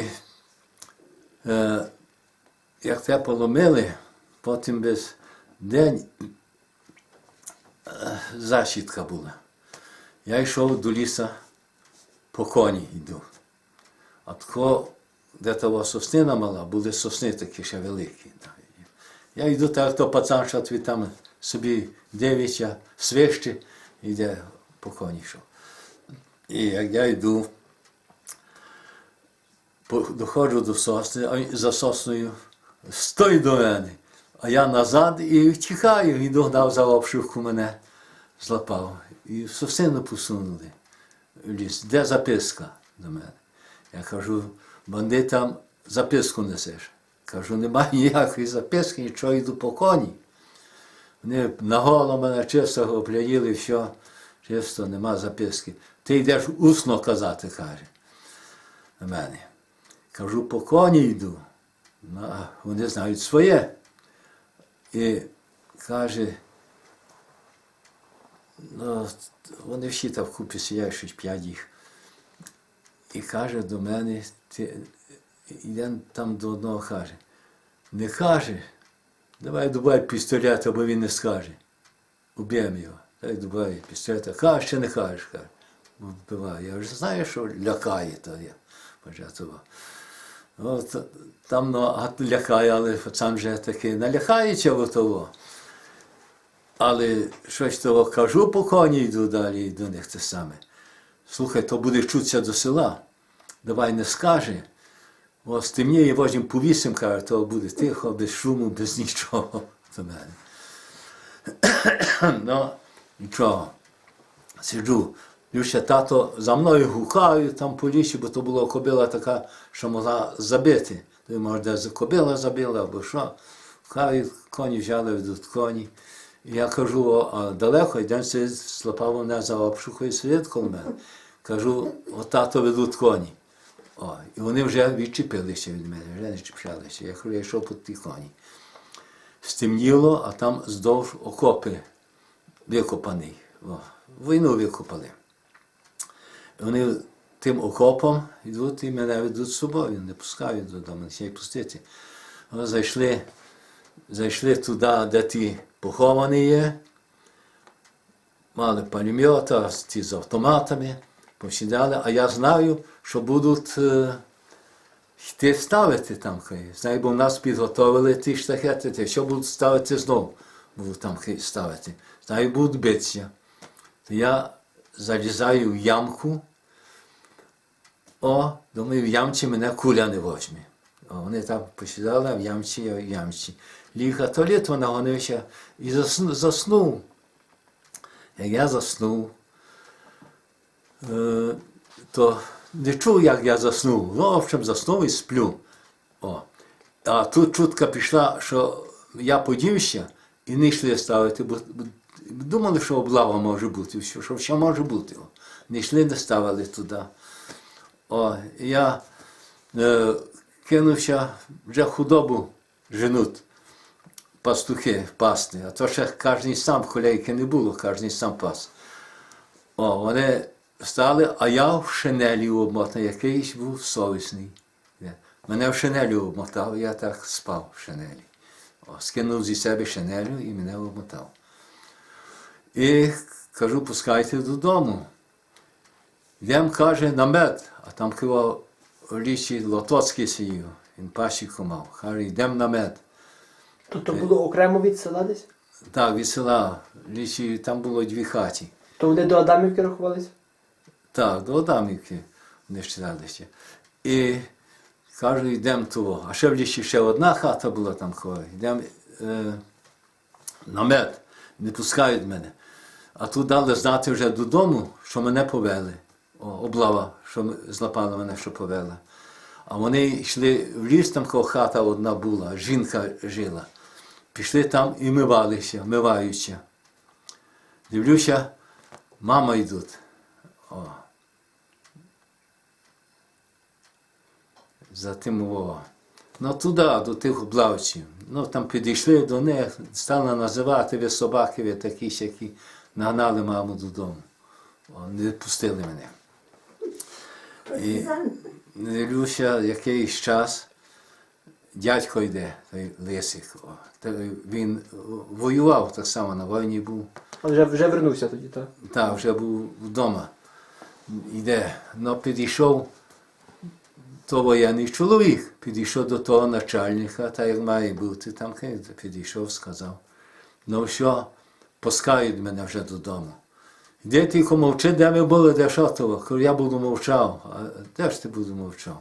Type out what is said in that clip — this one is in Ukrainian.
І е, як те поломили, потім без день е, защітка була. Я йшов до ліса по коні йду. А тако, де того соснина мала, були сосни такі ще великі. Я йду так, то пацан, що твій там собі дивиться, свище, йде по коні йшов. І як я йду, доходжу до сосни, а за сосною стой до мене. А я назад і втікаю, і догнав за обшивку мене, злапав. І сосину посунули в ліс. Де записка до мене? Я кажу, бандитам записку несеш. Кажу, немає ніякої записки, нічого йду по коні. Вони наголо мене чисто обляїли, все, чисто нема записки. Ти йдеш усно казати, каже на мене. Кажу, по коні йду. Ну, а вони знають своє. І каже, ну, вони всі там вкупі сидять, щось п'ять їх. І каже до мене, ти, йде там до одного каже, не каже, давай добавь пістолет, або він не скаже. Уб'ємо його. Дай добавай пістолет. Каже, ще не кажеш, каже. Вбиває. Я вже знаю, що лякає то я пожартував. От, там ну, лякає, але пацан вже таки налякається в того. Але щось того кажу по коні йду далі до них те саме. Слухай, то буде чутися до села. Давай не скаже. О, стемніє, потім повісим, каже, то буде тихо, без шуму, без нічого до мене. ну, нічого. Сиджу. Люся тато за мною гукають там по лісі, бо то була кобила така, що могла забити. То може, де кобила забила або що. Гукають, коні взяли, ведуть коні. І я кажу, а далеко, йдемо сидить, слапав мене за обшукою сидить коло мене. Кажу, о, тато ведуть коні. О, і вони вже відчепилися від мене, вже не чіплялися. Я кажу, я йшов по ті коні. Стемніло, а там здовж окопи викопаний. О, війну викопали. Вони тим окопом йдуть і мене ведуть з собою, не пускають додому, не хочуть пустити. О, зайшли, зайшли туди, де ті поховані є. Мали пулемета, ті з автоматами, посідали, а я знаю, що будуть е, йти ставити там. Знаю, бо нас підготовили ті штахети, ті, що будуть ставити знову, будуть там ставити. Знаю, будуть битися. То я залізаю в ямку, о, думаю, в ямці мене куля не возьме. Вони там посідали, в ямці, я в ямці. Ліг, а то літо нагонився і засну- заснув. Як я заснув, е, то не чув, як я заснув. Ну, в общем, заснув і сплю. О. А тут чутка пішла, що я подівся і не йшли ставити, бо думали, що облава може бути, що, ще може бути. Не йшли, не ставили туди. О, я е, кинувся вже худобу женуть пастухи пасти, а то ще кожен сам холейки не було, кожен сам пас. О, вони стали, а я в шинелі обмотаний, якийсь був совісний. Е, Мене в шинелі обмотав, я так спав в шинелі. О, скинув зі себе шинелю і мене обмотав. І кажу, пускайте додому. Йдемо, каже, намет, а там кива лісі Лотоцький сидів, він пасіку мав. Каже, йдемо намет. То то було окремо від села десь? Так, від села, в там було дві хаті. То вони до Адамівки рахувалися? Так, до Адамівки вони ще. І кажу, йдемо того. А ще в лісі ще одна хата була там кого. Йдемо е, намет, не пускають мене. А тут дали знати вже додому, що мене повели. Облава, що злапала мене, що повела. А вони йшли в ліс, там кого хата одна була, жінка жила. Пішли там і мивалися, миваються. Дивлюся, мама йдуть. О. За тим о. Ну туди, до тих облавців. Ну там підійшли до них, стали називати ви собаки, ви такі сякі, нагнали маму додому. О, не пустили мене. І, дивлюся, якийсь час дядько йде, той Лисик. Він воював так само на війні був. А вже, вже вернувся тоді, так? Так, вже був вдома. Йде. Ну, підійшов то воєнний чоловік, підійшов до того начальника, та як має бути там, підійшов, сказав. Ну що, пускають мене вже додому. Де тільки мовчи, де ми були, де? Кажу, Я буду мовчав. А де ж ти буду мовчав?